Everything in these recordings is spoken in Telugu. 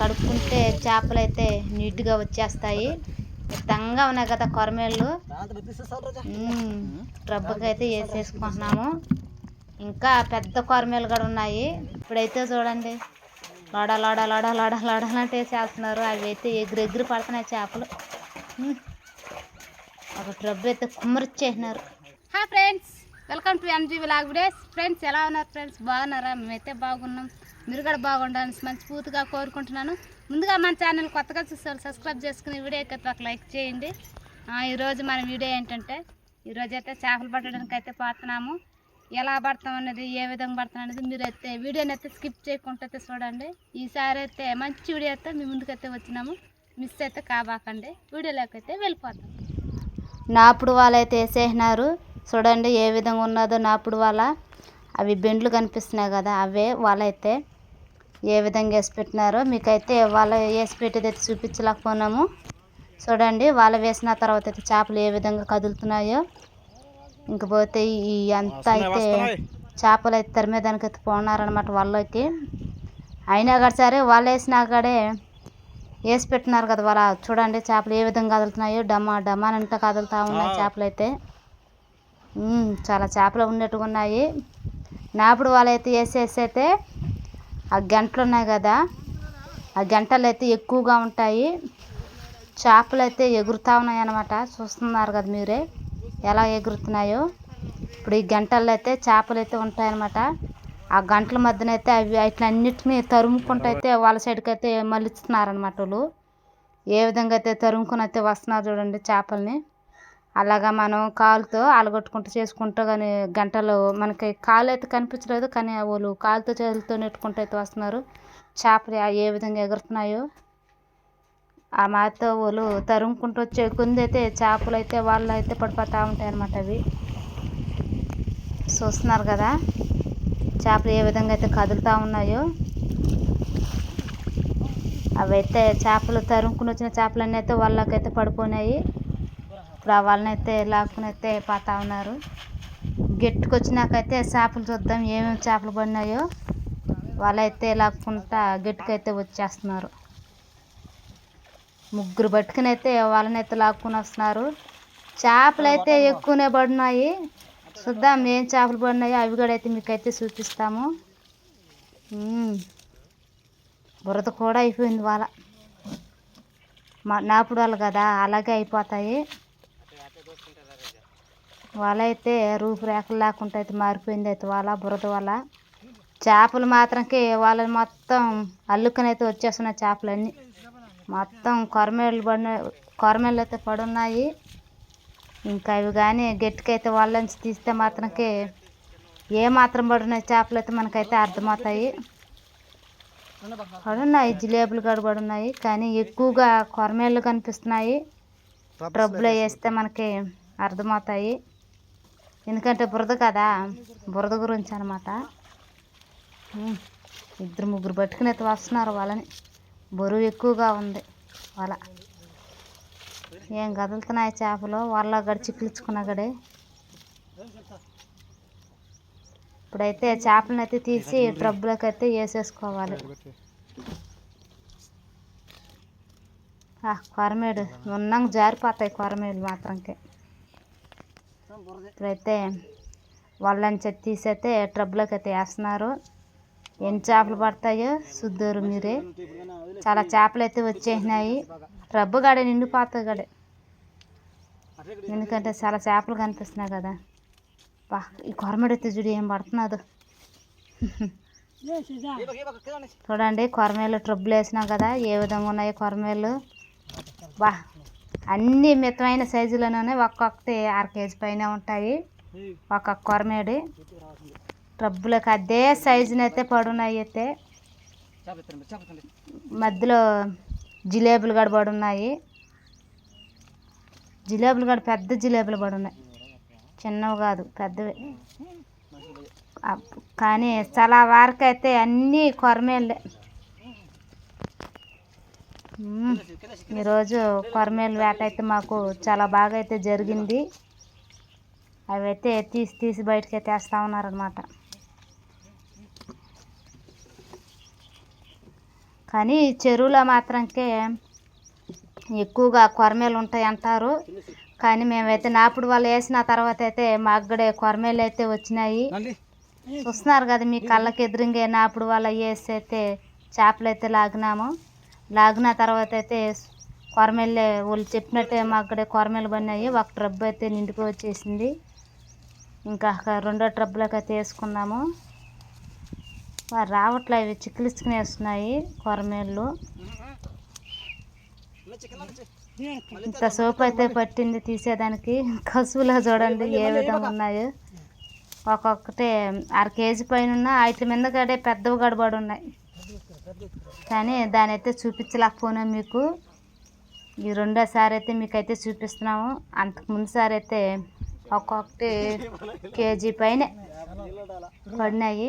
కడుక్కుంటే చేపలు అయితే నీట్గా వచ్చేస్తాయి. తంగా ఉన్నాయి కదా కొరమేళ్ళు. రబ్బకి అయితే వేసేసుకుంటున్నాము. ఇంకా పెద్ద కొరమేలు కూడా ఉన్నాయి. ఇప్పుడైతే చూడండి. లోడ లోడ లోడ లోడ లోడలంటే వేసేస్తున్నారు. అవి అయితే ఎగురు ఎగురు పడుతున్నాయి చేపలు. ఒక ట్రబ్ అయితే కుమ్మరిచ్చేసినారు. Hi friends. Welcome to M G vlog days friends ఎలా ఉన్నారు? ఫ్రెండ్స్ బాగున్నారా? మేమైతే బాగున్నాం. మీరు కూడా బాగుండాలని మంచి పూర్తిగా కోరుకుంటున్నాను. ముందుగా మన ఛానల్ కొత్తగా చూస్తారు సబ్స్క్రైబ్ చేసుకుని వీడియో అయితే ఒక లైక్ చేయండి. ఈరోజు మన వీడియో ఏంటంటే ఈరోజు అయితే చేపలు పట్టడానికి అయితే పోతున్నాము. ఎలా పడతాం అనేది ఏ విధంగా పడతాం అనేది మీరు అయితే వీడియోని అయితే స్కిప్ చేయకుండా అయితే చూడండి. ఈసారి అయితే మంచి వీడియో అయితే మీ ముందుకైతే వచ్చినాము. మిస్ అయితే కాబాకండి. వీడియోలోకి అయితే వెళ్ళిపోతాం. నాపుడు వాళ్ళైతే వేసేసినారు. చూడండి ఏ విధంగా ఉన్నదో నాపుడు వాళ్ళ అవి బెండ్లు కనిపిస్తున్నాయి కదా అవే వాళ్ళైతే ఏ విధంగా వేసి పెట్టినారో మీకైతే వాళ్ళ వేసి పెట్టేది అయితే చూపించలేకపోయినాము చూడండి వాళ్ళ వేసిన తర్వాత అయితే చేపలు ఏ విధంగా కదులుతున్నాయో. ఇంకపోతే ఈ అంతా అయితే చేపలు అయితే తరిమేదానికి అయితే పోనారనమాట వాళ్ళకి. అయినా కూడా సరే వాళ్ళు వేసినా కాడే వేసి పెట్టినారు కదా వాళ్ళ. చూడండి చేపలు ఏ విధంగా కదులుతున్నాయో. డమా డమా అంతా కదులుతూ ఉన్నాయి చేపలు అయితే. చాలా చేపలు ఉన్నట్టుగా ఉన్నాయి. నాపుడు వాళ్ళైతే వేసేసి అయితే ఆ గంటలు ఉన్నాయి కదా ఆ గంటలు అయితే ఎక్కువగా ఉంటాయి. చేపలు అయితే ఎగురుతూ ఉన్నాయి అనమాట చూస్తున్నారు కదా మీరే ఎలా ఎగురుతున్నాయో. ఇప్పుడు ఈ గంటల్లో అయితే చేపలు అయితే ఉంటాయన్నమాట. ఆ గంటల మధ్యన అయితే అవి అన్నిటిని తరుముకుంటూ అయితే వాళ్ళ సైడ్కి అయితే మళ్ళిస్తున్నారనమాట వాళ్ళు. ఏ విధంగా అయితే తరుముకొని అయితే వస్తున్నారు చూడండి చేపల్ని. అలాగా మనం కాలుతో అలగొట్టుకుంటూ చేసుకుంటూ కానీ గంటలు మనకి కాలు అయితే కనిపించలేదు కానీ వాళ్ళు కాలుతో చేతులతో నెట్టుకుంటూ అయితే వస్తున్నారు. చేపలు ఏ విధంగా ఎగురుతున్నాయో ఆ మాతో వాళ్ళు తరుముకుంటూ వచ్చే కొంది అయితే చేపలు అయితే వాళ్ళు అయితే పడిపోతూ ఉంటాయి అన్నమాట అవి. చూస్తున్నారు కదా చేపలు ఏ విధంగా అయితే కదులుతూ ఉన్నాయో. అవైతే చేపలు తరుముకుని వచ్చిన చేపలన్నీ అయితే వాళ్ళకైతే పడిపోయినాయి. ఇప్పుడు లాక్కునైతే లాక్కుని అయితే పోతా ఉన్నారు. గెట్టుకొచ్చినాకైతే చేపలు చూద్దాం ఏమేమి చేపలు పడినాయో వాళ్ళైతే లాక్కుంటా గెట్టుకైతే వచ్చేస్తున్నారు. ముగ్గురు పట్టుకునైతే వాళ్ళనైతే అయితే లాక్కుని వస్తున్నారు. చేపలు అయితే ఎక్కువనే పడినాయి. చూద్దాం ఏం చేపలు పడినాయో అవి కూడా అయితే మీకైతే చూపిస్తాము. బురద కూడా అయిపోయింది వాళ్ళ మా నాపుడు వాళ్ళు కదా అలాగే అయిపోతాయి. వాళ్ళ అయితే రూపురేఖలు లేకుండా అయితే మారిపోయింది అయితే వాళ్ళ బురద వల్ల చేపలు మాత్రంకి వాళ్ళ మొత్తం అల్లుకొని అయితే వచ్చేస్తున్నాయి చేపలన్నీ. మొత్తం కొరమేళ్ళు పడిన కొరమేళ్ళు అయితే పడున్నాయి. ఇంకా అవి కానీ గట్టికైతే వాళ్ళ నుంచి తీస్తే మాత్రంకి ఏ మాత్రం పడున్నాయి చేపలు అయితే మనకైతే అర్థమవుతాయి. పడున్నాయి జిలేబులు కూడా పడున్నాయి. కానీ ఎక్కువగా కొరమేళ్ళు కనిపిస్తున్నాయి. ట్రబ్బులో వేస్తే మనకి అర్థమవుతాయి. ఎందుకంటే బురద కదా? బురద గురించి అనమాట ఇద్దరు ముగ్గురు పట్టుకుని అయితే వస్తున్నారు వాళ్ళని. బరువు ఎక్కువగా ఉంది వాళ్ళ. ఏం కదులుతున్నాయి చేపలు? వాళ్ళ గడి చిక్కులుచుకున్నా గడే. ఇప్పుడైతే చేపలను అయితే తీసి ట్రబ్బులోకి అయితే వేసేసుకోవాలి. కొరమేడు. ఉన్నాక జారిపోతాయి కొరమేడు మాత్రంకి. ఇప్పుడైతే వాళ్ళని చెత్త తీసైతే ట్రబ్బులోకి అయితే వేస్తున్నారు. ఎన్ని చేపలు పడతాయో చూద్దరు మీరే. చాలా చేపలు అయితే వచ్చేసినాయి. ట్రబ్బు గడే నిండిపోతుంది గడే ఎందుకంటే చాలా చేపలు కనిపిస్తున్నాయి కదా. బా ఈ కొరమడైతే చూడు ఏం పడుతున్నదో. చూడండి కొరమేలు ట్రబ్బులు వేసినాం కదా. ఏ విధంగా ఉన్నాయి కొరమేలు. బా అన్ని మితమైన సైజులోనే ఒక్కొక్కటి అర కేజీ పైన ఉంటాయి. ఒక్కొక్క కొరమేడు. ట్రబ్బులకు అదే సైజునైతే అయితే పడున్నాయి అయితే మధ్యలో జిలేబులు కూడా పడున్నాయి. జిలేబులు కూడా పెద్ద జిలేబులు పడున్నాయి. చిన్నవి కాదు పెద్దవి. కానీ చాలా వరకు అయితే అన్నీ కొరమేళ్ళే. ఈరోజు కొరమేలు వేట అయితే మాకు చాలా బాగా అయితే జరిగింది. అవి అయితే తీసి తీసి బయటకి అయితే వేస్తూ ఉన్నారనమాట కానీ చెరువులో మాత్రంకే ఎక్కువగా కొరమేలు ఉంటాయి అంటారు. కానీ మేమైతే నాపుడు వాళ్ళు వేసిన తర్వాత అయితే మా అక్కడే కొరమేలు అయితే వచ్చినాయి. చూస్తున్నారు కదా మీ కళ్ళకి ఎదురుంగే నాపుడు వాళ్ళ వేసి అయితే చేపలు అయితే లాగినాము. లాగిన తర్వాత అయితే కొరమెల్లే వాళ్ళు చెప్పినట్టే మా అక్కడే కొరమెలు పడినాయి. ఒక ట్రబ్బు అయితే నిండిపోయి వచ్చేసింది. ఇంకా రెండో ట్రబ్బులకు అయితే వేసుకున్నాము. మరి రావట్లే ఇవి చిక్కులిచ్చుకుని వేస్తున్నాయి కొరమేళ్ళు. ఇంత సోప్ అయితే పట్టింది తీసేదానికి. కసువులా చూడండి ఏ విధంగా ఉన్నాయో. ఒక్కొక్కటే అర కేజీ పైన ఉన్న వాటి మీద కాడే పెద్దవి గడబడి ఉన్నాయి. కానీ దాని అయితే చూపించలేకపోయినా మీకు. ఈ రెండోసారి అయితే మీకు అయితే చూపిస్తున్నాము. అంతకు ముందుసారి అయితే ఒక్కొక్కటి కేజీ పైన పడినాయి.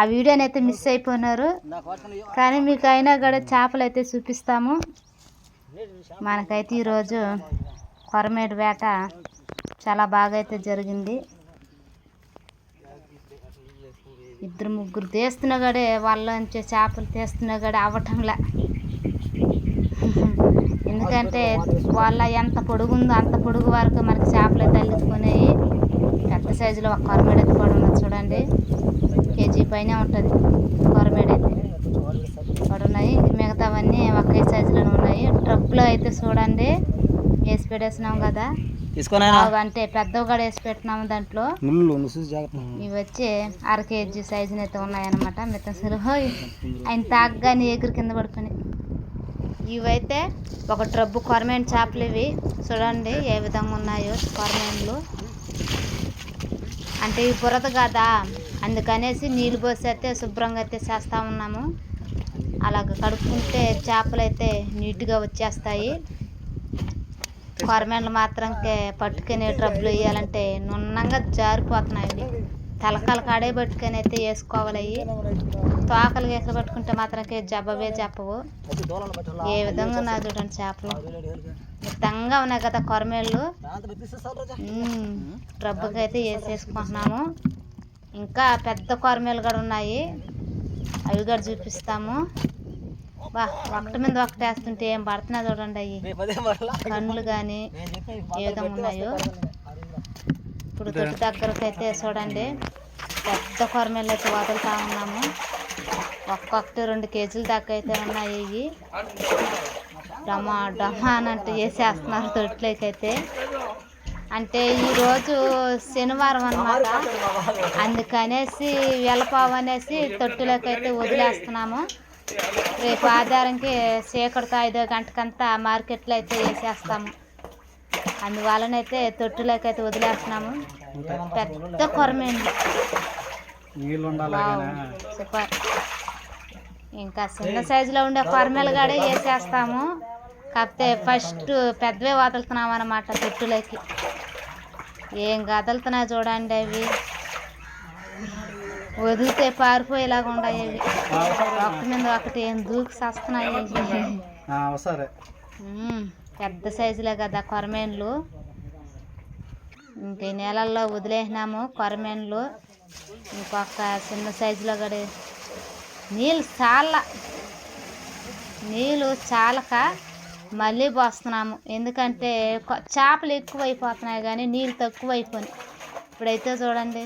ఆ వీడియోని అయితే మిస్ అయిపోయినారు. కానీ మీకు అయినా కూడా చేపలు అయితే చూపిస్తాము. మనకైతే ఈరోజు కొరమేడు వేట చాలా బాగా అయితే జరిగింది. ఇద్దరు ముగ్గురు తీస్తున్నా గడే వాళ్ళలోంచి చేపలు తీస్తున్నా గడే అవ్వటంలా. ఎందుకంటే వాళ్ళ ఎంత పొడుగు ఉందో అంత పొడుగు వరకు మనకి చేపలు అయితే అల్లుకునేవి పెద్ద సైజులో ఒక కొరమేడు కూడా ఉన్నది చూడండి. కేజీ పైన ఉంటుంది కొరమేడు అయితే. పడున్నాయి మిగతావన్నీ ఒకే సైజులోనే ఉన్నాయి. ట్రప్పులో అయితే చూడండి. వేసి పెట్టేసినాం కదా. అవి అంటే పెద్దవి కూడా వేసి పెట్టినాము దాంట్లో. ఇవి వచ్చి అర కేజీ సైజున అయితే ఉన్నాయన్నమాట. మిగతా సరే ఆయన తాగ్గానే ఎగురు కింద పడుకొని. ఇవైతే ఒక ట్రబ్బు కొరమైన చేపలు ఇవి. చూడండి ఏ విధంగా ఉన్నాయో కొరమేన్లు. అంటే ఇవి బురద కదా? అందుకనేసి నీళ్ళు పోసి అయితే శుభ్రంగా అయితే చేస్తూ ఉన్నాము. అలాగ కడుక్కుంటే చేపలు అయితే నీట్గా వచ్చేస్తాయి. కొరమేళ్ళు మాత్రం పట్టుకునే ట్రబ్బులు వేయాలంటే నున్నంగా జారిపోతున్నాయి తలకాల కాడే పట్టుకొని అయితే వేసుకోవాలి అవి తోకలు గీకలు పట్టుకుంటే మాత్రం జబ్బవే చెప్పవు ఏ విధంగా ఉన్నాయి చూడండి చేపలు. మిత్తంగా ఉన్నాయి కదా కొరమేళ్ళు. ట్రబ్బుకి అయితే వేసేసుకుంటున్నాము ఇంకా పెద్ద కొరమేలు కూడా ఉన్నాయి. అవి కూడా చూపిస్తాము. బా ఒకటి మీద ఒకటి వేస్తుంటే ఏం పడుతున్నా చూడండి అవి కన్నులు కానీ ఏ విధంగా ఉన్నాయో. ఇప్పుడు దొడ్డు దగ్గరకు అయితే చూడండి పెద్ద కొరమేలు అయితే వదులుతా ఉన్నాము ఒక్కొక్కటి రెండు కేజీల దాకా అయితే ఉన్నాయి ఇవి. డమా డమా అని అంటే వేసేస్తున్నారు తొట్లోకైతే అంటే ఈరోజు శనివారం అన్నమాట. అందుకనేసి వెలపావు అనేసి తొట్టులోకి అయితే వదిలేస్తున్నాము. రేపు ఆధారంకి చీకటితో ఐదో గంటకంతా మార్కెట్లో అయితే వేసేస్తాము. అందువలనైతే తొట్టులోకి అయితే వదిలేస్తున్నాము. పెద్ద కొరమేండి సూపర్. ఇంకా చిన్న సైజులో ఉండే కొరమేలు కూడా వేసేస్తాము. కాకపోతే ఫస్ట్ పెద్దవే వదులుతున్నాం అన్నమాట తొట్టులోకి. ఏం కదులుతున్నాయి చూడండి అవి. వదిలితే పారిపోయేలాగా ఉన్నాయి అవి. ఒకటి మీద ఒకటి ఏం దూకి సస్తున్నాయి. ఉమ్, పెద్ద సైజులే కదా కొరమేన్లు. ఇంక ఈ నీళ్ళల్లో వదిలేసినాము కొరమేన్లు. ఇంకొక చిన్న సైజులో కూడా నీళ్ళు చాలా నీళ్ళు చాలక మళ్ళీ పోస్తున్నాము. ఎందుకంటే చేపలు ఎక్కువ అయిపోతున్నాయి కానీ నీళ్ళు తక్కువ అయిపోయినాయి ఇప్పుడైతే చూడండి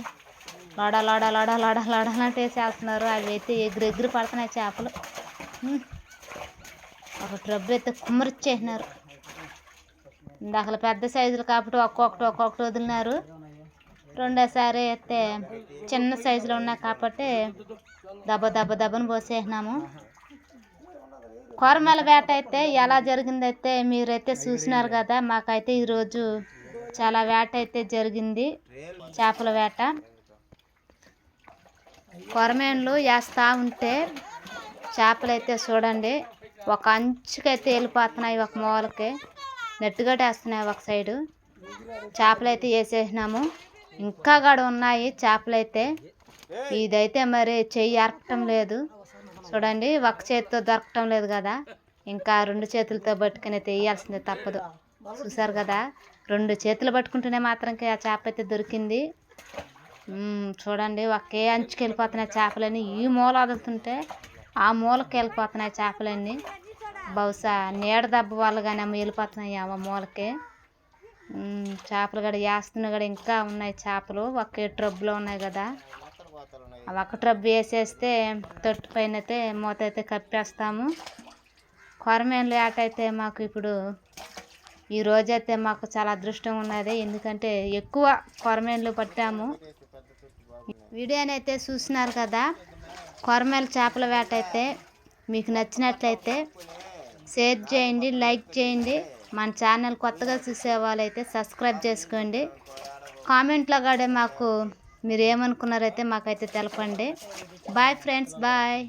లోడ లోడ లోడ లోడ లోడలంటే చేస్తున్నారు అవి అయితే ఎగురు ఎగురు పడుతున్నాయి చేపలు. ఒక ట్రబ్బు అయితే కుమ్మరిచ్చేసినారు. అసలు పెద్ద సైజులు కాబట్టి ఒక్కొక్కటి ఒక్కొక్కటి వదిలినారు. రెండోసారి అయితే చిన్న సైజులో ఉన్నాయి కాబట్టి దెబ్బ దెబ్బ దెబ్బను పోసేసినాము. కొరమల వేట అయితే ఎలా జరిగిందైతే మీరైతే చూసినారు కదా మాకైతే ఈరోజు చాలా వేట అయితే జరిగింది. చేపల వేట. కొరమేన్లు వేస్తూ ఉంటే చేపలు అయితే చూడండి ఒక అంచుకైతే వెళ్ళిపోతున్నాయి ఒక మూలకి. నెట్టుగా వేస్తున్నాయి ఒక సైడు. చేపలు అయితే వేసేసినాము. ఇంకా కూడా ఉన్నాయి చేపలు అయితే ఇదైతే మరి చెయ్యి అరకటం లేదు. చూడండి ఒక చేతితో దొరకటం లేదు కదా. ఇంకా రెండు చేతులతో పట్టుకుని అయితే తప్పదు. చూసారు కదా రెండు చేతులు పట్టుకుంటేనే మాత్రంకి ఆ చేప అయితే దొరికింది చూడండి ఒకే అంచుకి వెళ్ళిపోతున్నాయి చేపలని ఈ మూల వదులుతుంటే ఆ మూలకి వెళ్ళిపోతున్నాయి చేపలన్నీ. బహుశా నీడ దెబ్బ వల్ల కానీ అమ్మ వెళ్ళిపోతున్నాయి ఆ మూలకి చేపలు కూడా వేస్తున్నా కూడా ఇంకా ఉన్నాయి చేపలు. ఒకే ట్రబ్బులో ఉన్నాయి కదా ఒక ఒక్క వేసేస్తే తొట్టు పైన అయితే మూత అయితే కప్పేస్తాము. కొరమేన్లు అయితే మాకు ఇప్పుడు ఈ రోజైతే మాకు చాలా అదృష్టం ఉన్నది. ఎందుకంటే ఎక్కువ కొరమేన్లు పట్టాము. వీడియోని అయితే చూసినారు కదా. కొరమేలు చేపల వేట అయితే మీకు నచ్చినట్లయితే షేర్ చేయండి లైక్ చేయండి. మన ఛానల్ కొత్తగా చూసే వాళ్ళైతే సబ్స్క్రైబ్ చేసుకోండి. కామెంట్లో కూడా మాకు మీరు ఏమనుకున్నారైతే మాకైతే తెలపండి. Bye friends bye